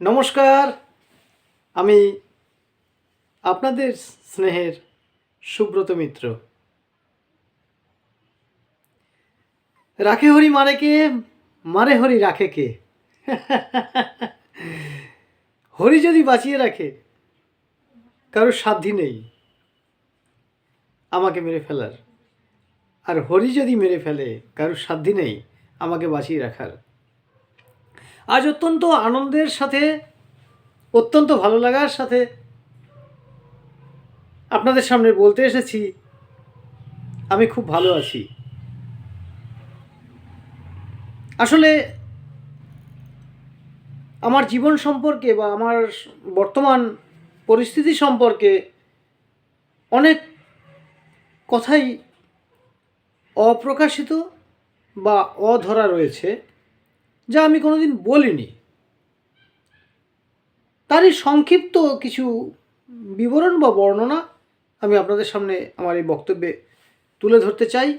নমস্কার। আমি আপনাদের স্নেহের সুব্রত মিত্র। রাখে হরি মারে কে? মারে হরি রাখে কে? হরি যদি বাঁচিয়ে রাখে, কারোর সাধ্যি নেই আমাকে মেরে ফেলার। আর হরি যদি মেরে ফেলে, কারোর সাধ্যি নেই আমাকে বাঁচিয়ে রাখার। আজ অত্যন্ত আনন্দের সাথে, অত্যন্ত ভালো লাগার সাথে আপনাদের সামনে বলতে এসেছি, আমি খুব ভালো আছি। আসলে, আমার জীবন সম্পর্কে বা আমার বর্তমান পরিস্থিতি সম্পর্কে অনেক কথাই অপ্রকাশিত বা অধরা রয়েছে। যা আমি কোনোদিন বলিনি। তারই সংক্ষিপ্ত কিছু বিবরণ বা বর্ণনা আমি আপনাদের সামনে আমার এই বক্তব্যে তুলে ধরতে চাই।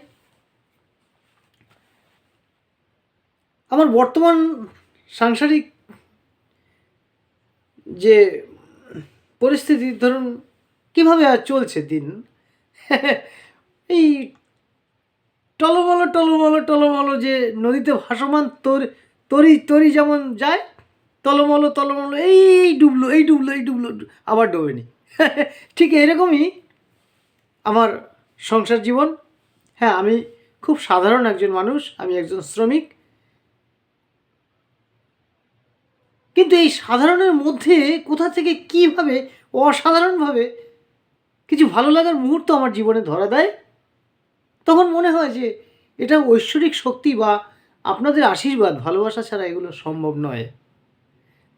আমার বর্তমান সাংসারিক যে পরিস্থিতি, ধরুন, কীভাবে আর চলছে দিন? এই টলমলো টলমলো টলমলো যে নদীতে ভাসমান তরি তরি তরি যেমন যায় টলমলো টলমলো এই ডুবলো এই ডুবলো এই ডুবলো, আবার ডোবেনি। ঠিক এরকমই আমার সংসার জীবন। হ্যাঁ আমি খুব সাধারণ একজন মানুষ, আমি একজন শ্রমিক। কিন্তু এই সাধারণের মধ্যে কোথা থেকে কীভাবে, অসাধারণভাবে কিছু ভালো লাগার মুহূর্ত আমার জীবনে ধরা দেয়? তখন মনে হয় যে এটা ঐশ্বরিক শক্তি বা আপনাদের আশীর্বাদ, ভালোবাসা ছাড়া এগুলো সম্ভব নয়।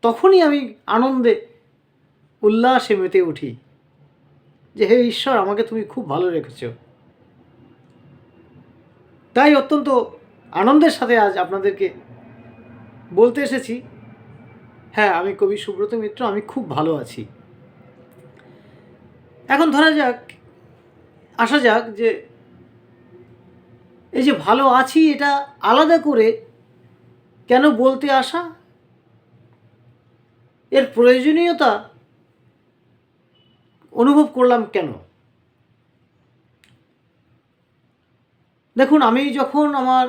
তখনই আমি আনন্দে, উল্লাসে মেতে উঠি যে, হে ঈশ্বর, আমাকে তুমি খুব ভালো রেখেছ। তাই অত্যন্ত আনন্দের সাথে আজ আপনাদেরকে বলতে এসেছি হ্যাঁ আমি কবি সুব্রত মিত্র, আমি খুব ভালো আছি। এখন ধরা যাক, আসা যাক যে এই যে ভালো আছি, এটা আলাদা করে কেন বলতে আসা? এর প্রয়োজনীয়তা অনুভব করলাম কেন? দেখুন, আমি যখন আমার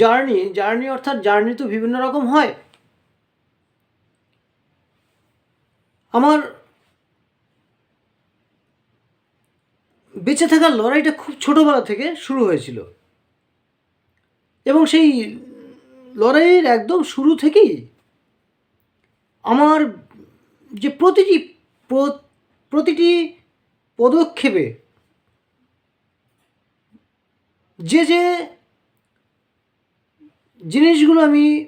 জার্নি জার্নি অর্থাৎ জার্নি তো বিভিন্ন রকম হয়, আমার বেঁচে থাকার লড়াইটা খুব ছোটোবেলা থেকে শুরু হয়েছিল। এবং সেই লড়াইয়ের একদম শুরু থেকেই আমার যে প্রতিটি প্র- প্রতিটি পদক্ষেপে যে যে জিনিসগুলো আমি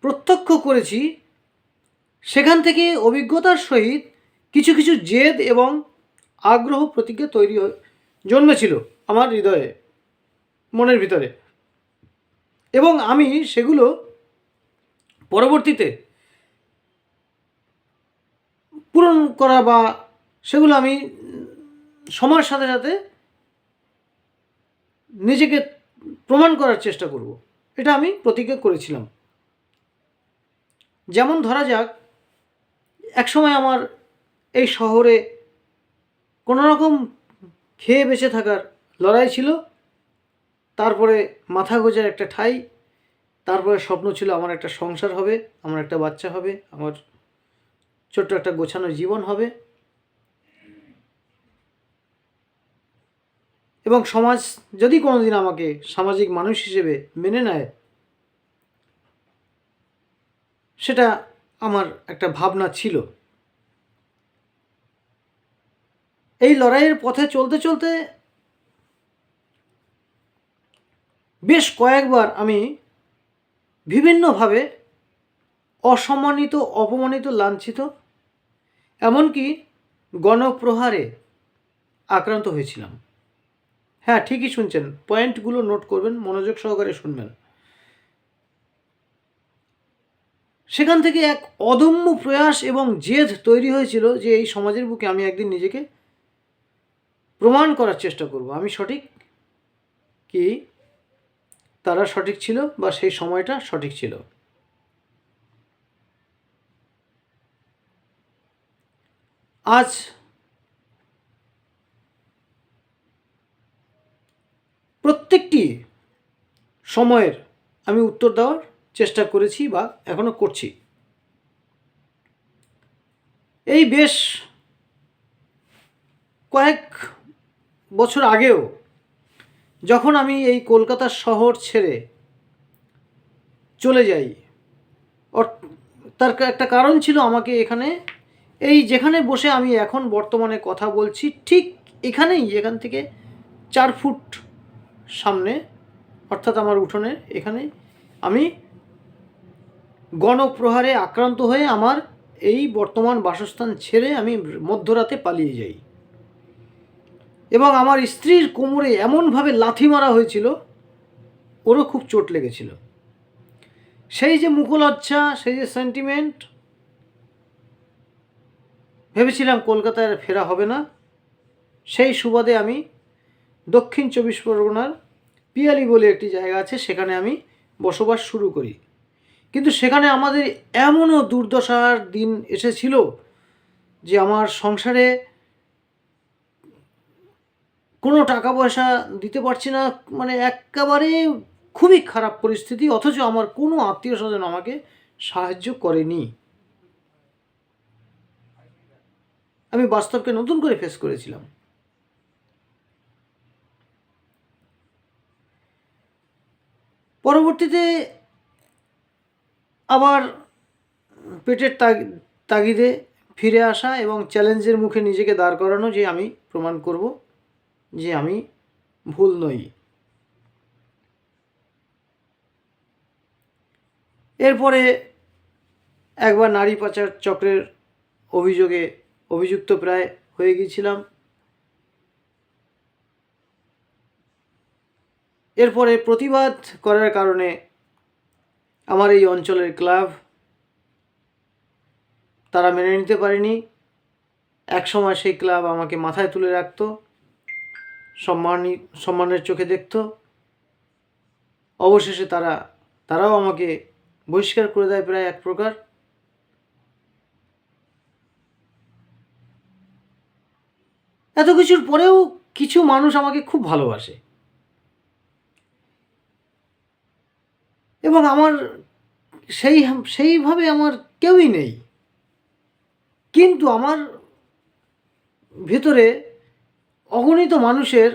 প্রত্যক্ষ করেছি, সেখান থেকে অভিজ্ঞতার সহিত কিছু কিছু জেদ এবং আগ্রহ প্রতিজ্ঞা তৈরি জন্মেছিল আমার হৃদয়ে, মনের ভিতরে। এবং আমি সেগুলো পরবর্তীতে পূরণ করা বা সেগুলো আমি সময়ের সাথে সাথে নিজেকে প্রমাণ করার চেষ্টা করব। এটা আমি প্রতিজ্ঞা করেছিলাম। যেমন ধরা যাক, একসময় আমার এই শহরে কোনো রকম খেয়ে বেঁচে থাকার লড়াই ছিল। তারপরে মাথা গোজার একটা ঠাই, তারপরে স্বপ্ন ছিল আমার একটা সংসার হবে, আমার একটা বাচ্চা হবে, আমার ছোট্ট একটা গোছানো জীবন হবে। এবং সমাজ যদি কোনোদিন আমাকে সামাজিক মানুষ হিসেবে মেনে নেয়, সেটা আমার একটা ভাবনা ছিল। এই লড়াইয়ের পথে চলতে চলতে বেশ কয়েকবার আমি বিভিন্নভাবে অসম্মানিত, অপমানিত, লাঞ্ছিত, এমনকি গণপ্রহারে আক্রান্ত হয়েছিলাম। হ্যাঁ ঠিকই শুনছেন। পয়েন্টগুলো নোট করবেন, মনোযোগ সহকারে শুনবেন। সেখান থেকে এক অদম্য প্রয়াস এবং জেদ তৈরি হয়েছিল যে এই সমাজের বুকে আমি একদিন নিজেকে প্রমাণ করার চেষ্টা করব। আমি সঠিক কি? তারা সঠিক ছিল বা সেই সময়টা সঠিক ছিল? আজ প্রত্যেকটি সময়ের আমি উত্তর দেওয়ার চেষ্টা করেছি বা এখনও করছি। এই বেশ কয়েক বছর আগেও যখন আমি এই কলকাতা শহর ছেড়ে চলে যাই তার একটা কারণ ছিল আমাকে এখানে। এই যেখানে বসে আমি এখন বর্তমানে কথা বলছি, ঠিক এখানেই এখান থেকে চার ফুট সামনে, অর্থাৎ আমার উঠোনে এখানে, আমি গণপ্রহারে আক্রান্ত হয়ে আমার এই বর্তমান বাসস্থান ছেড়ে আমি মধ্যরাতে পালিয়ে যাই। এবং আমার স্ত্রীর কোমরে এমনভাবে লাথি মারা হয়েছিল, ওরও খুব চোট লেগেছিল। সেই যে মুখলজ্জা সেই যে সেন্টিমেন্ট ভেবেছিলাম কলকাতায় ফেরা হবে না। সেই সুবাদে আমি দক্ষিণ চব্বিশ পরগনার পিয়ালি বলে একটি জায়গা আছে, সেখানে আমি বসবাস শুরু করি। কিন্তু সেখানে আমাদের এমনও দুর্দশার দিন এসেছিল যে আমার সংসারে কোনো টাকা পয়সা দিতে পারছি না মানে একেবারে খুবই খারাপ পরিস্থিতি, অথচ আমার কোনো আত্মীয় স্বজন আমাকে সাহায্য করেনি। আমি বাস্তবকে নতুন করে ফেস করেছিলাম। পরবর্তীতে আবার পেটের তাগ- তাগিদে ফিরে আসা এবং চ্যালেঞ্জের মুখে নিজেকে দাঁড় করানো যে আমি প্রমাণ করব। যে আমি ভুল নই। এরপরে একবার নারী পাচার চক্রের অভিযোগে অভিযুক্ত প্রায় হয়ে গিয়েছিলাম। এরপরে প্রতিবাদ করার কারণে আমার এই অঞ্চলের ক্লাব তারা মেনে নিতে পারেনি। একসময় সেই ক্লাব আমাকে মাথায় তুলে রাখতো। সম্মানী, সম্মানের চোখে দেখত। অবশেষে তারা, তারাও আমাকে বহিষ্কার করে দেয় প্রায় এক প্রকার। এত কিছুর পরেও কিছু মানুষ আমাকে খুব ভালোবাসে। এবং আমার সেই, সেইভাবে আমার কেউই নেই। কিন্তু আমার ভেতরে অগণিত মানুষের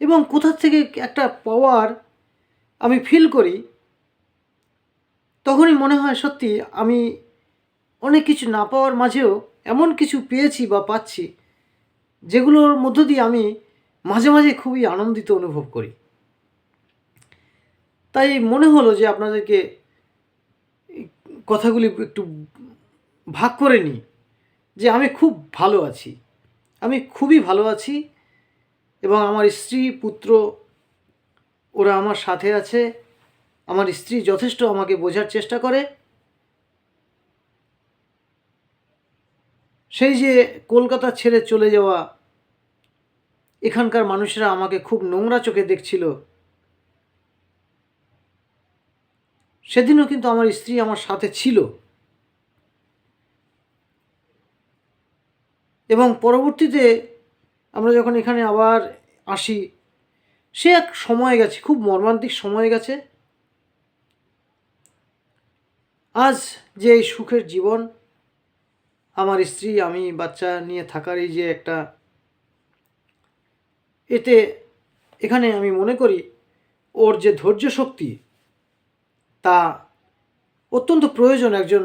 এবং কোথা থেকে একটা পাওয়ার আমি ফিল করি, তখনই মনে হয় সত্যি আমি অনেক কিছু না পাওয়ার মাঝেও এমন কিছু পেয়েছি বা পাচ্ছি, যেগুলোর মধ্য দিয়ে আমি মাঝে মাঝে খুবই আনন্দিত অনুভব করি। তাই মনে হলো যে আপনাদেরকে কথাগুলি একটু ভাগ করে নিই, যে আমি খুব ভালো আছি। আমি খুবই ভালো আছি এবং আমার স্ত্রী, পুত্র, ওরা আমার সাথে আছে। আমার স্ত্রী যথেষ্ট আমাকে বোঝার চেষ্টা করে। সেই যে কলকাতা ছেড়ে চলে যাওয়া এখানকার মানুষরা আমাকে খুব নোংরা চোখে দেখছিল। সেদিনও কিন্তু আমার স্ত্রী আমার সাথে ছিল। এবং পরবর্তীতে আমরা যখন এখানে আবার আসি, সে এক সময় গেছে, খুব মর্মান্তিক সময় গেছে। আজ যে এই সুখের জীবন, আমার স্ত্রী, আমি, বাচ্চা নিয়ে থাকার এই যে একটা এতে এখানে আমি মনে করি, ওর যে ধৈর্য শক্তি, তা অত্যন্ত প্রয়োজন একজন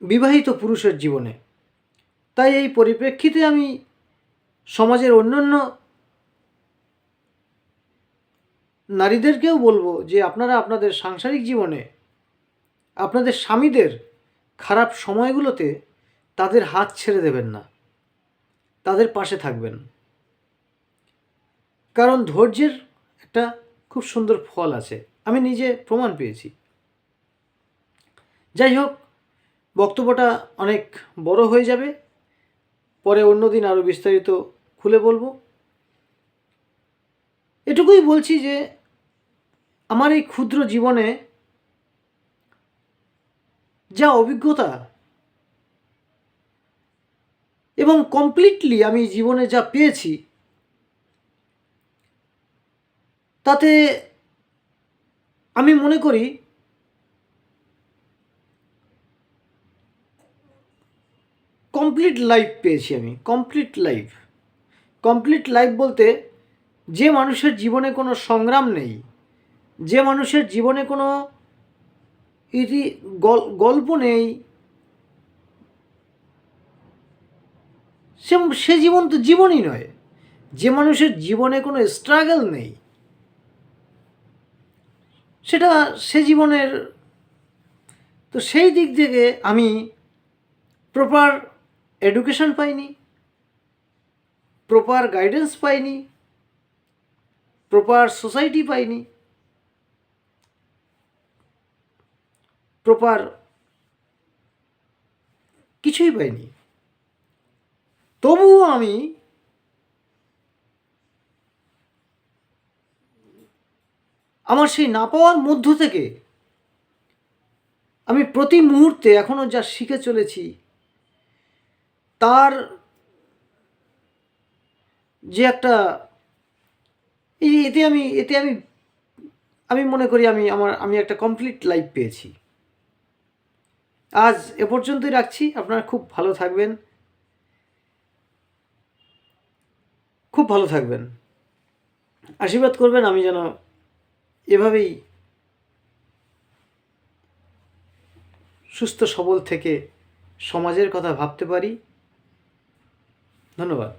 বিবাহিত পুরুষের জীবনে। তাই এই পরিপ্রেক্ষিতে আমি সমাজের অন্যান্য নারীদেরকেও বলব যে আপনারা আপনাদের সাংসারিক জীবনে, আপনাদের স্বামীদের খারাপ সময়গুলোতে তাদের হাত ছেড়ে দেবেন না। তাদের পাশে থাকবেন। কারণ ধৈর্যের একটা খুব সুন্দর ফল আছে। আমি নিজে প্রমাণ পেয়েছি। যাই হোক বক্তব্যটা অনেক বড় হয়ে যাবে। পরে অন্য দিন আরও বিস্তারিত খুলে বলব। এটুকুই বলছি যে, আমার এই ক্ষুদ্র জীবনে যা অভিজ্ঞতা এবং কমপ্লিটলি আমি জীবনে যা পেয়েছি, তাতে আমি মনে করি কমপ্লিট লাইফ পেয়েছি আমি কমপ্লিট লাইফ কমপ্লিট লাইফ বলতে যে মানুষের জীবনে কোনো সংগ্রাম নেই, যে মানুষের জীবনে কোনো ইতি, গল- গল্প নেই, সে সে জীবন তো জীবনই নয়। যে মানুষের জীবনে কোনো স্ট্রাগল নেই, সেটা সে জীবনের, তো সেই দিক থেকে আমি প্রপার এডুকেশন পাইনি প্রপার গাইডেন্স পাইনি প্রপার সোসাইটি পাইনি প্রপার কিছুই পাইনি। তবুও আমি আমার সেই না পাওয়ার মধ্য থেকে আমি প্রতি মুহূর্তে এখনও যা শিখে চলেছি তার যে একটা, এই এতে আমি এতে আমি আমি মনে করি আমি আমার, আমি একটা কমপ্লিট লাইফ পেয়েছি। আজ এ পর্যন্তই রাখছি, আপনারা খুব ভালো থাকবেন। খুব ভালো থাকবেন। আশীর্বাদ করবেন, আমি যেন এভাবেই সুস্থ সবল থেকে সমাজের কথা ভাবতে পারি। ধন্যবাদ